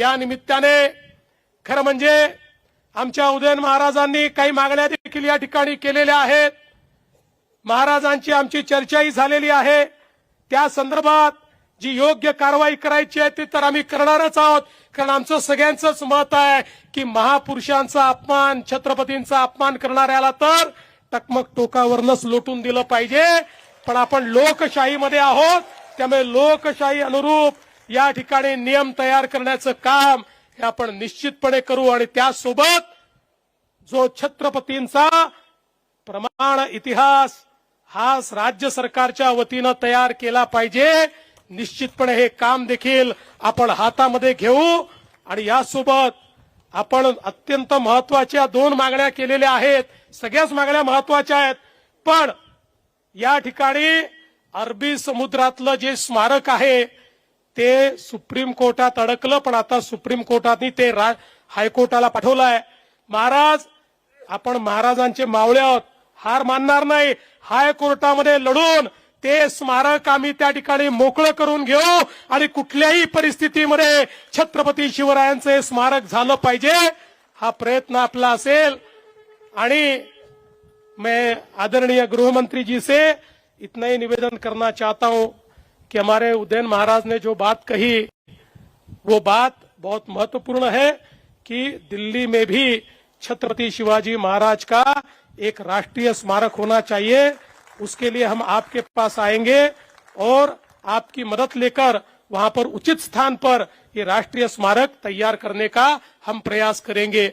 या निमित्ताने खरं म्हणजे आमच्या उदयन महाराजांनी काही मागण्या देखील या ठिकाणी केलेल्या आहेत. महाराजांची आमची चर्चाही झालेली आहे. त्या संदर्भात जी योग्य कारवाई करायची आहे ती तर आम्ही करणारच आहोत. कारण आमचं सगळ्यांचंच मत आहे की महापुरुषांचा अपमान छत्रपतींचा अपमान करणाऱ्याला तर टकमक टोकावरनच लोटून दिलं पाहिजे. पण आपण लोकशाहीमध्ये आहोत. त्यामुळे लोकशाही अनुरूप या ठिकाणी नियम तयार करण्याचं काम हे आपण निश्चितपणे करू आणि त्यासोबत जो छत्रपतींचा प्रमाण इतिहास हा राज्य सरकारच्या वतीनं तयार केला पाहिजे निश्चितपणे हे काम देखील आपण हातामध्ये घेऊ आणि यासोबत आपण अत्यंत महत्त्वाच्या दोन मागण्या केलेल्या आहेत. सगळ्याच मागण्या महत्त्वाच्या आहेत पण या ठिकाणी अरबी समुद्रातलं जे स्मारक आहे ते सुप्रीम कोर्टात अडकलं पण आता सुप्रीम कोर्टाने ते रा- हायकोर्टाला पाठवलं आहे महाराज आपण महाराजांचे मावळे आहोत. हार मानणार नाही. हायकोर्टामध्ये लढून ते स्मारक आम्ही त्या ठिकाणी मोकळं करून घेऊ आणि कुठल्याही परिस्थितीमध्ये छत्रपती शिवरायांचं हे स्मारक झालं पाहिजे हा प्रयत्न आपला असेल. आणि मैं आदरणीय गृहमंत्री जी से इतना ही निवेदन करना चाहता हूं. कि हमारे उदयन महाराज ने जो बात कही, वो बात बहुत महत्वपूर्ण है कि दिल्ली में भी छत्रपति शिवाजी महाराज का एक राष्ट्रीय स्मारक होना चाहिए। उसके लिए हम आपके पास आएँगे और आपकी मदद लेकर वहाँ पर उचित स्थान पर ये राष्ट्रीय स्मारक तैयार करने का हम प्रयास करेंगे।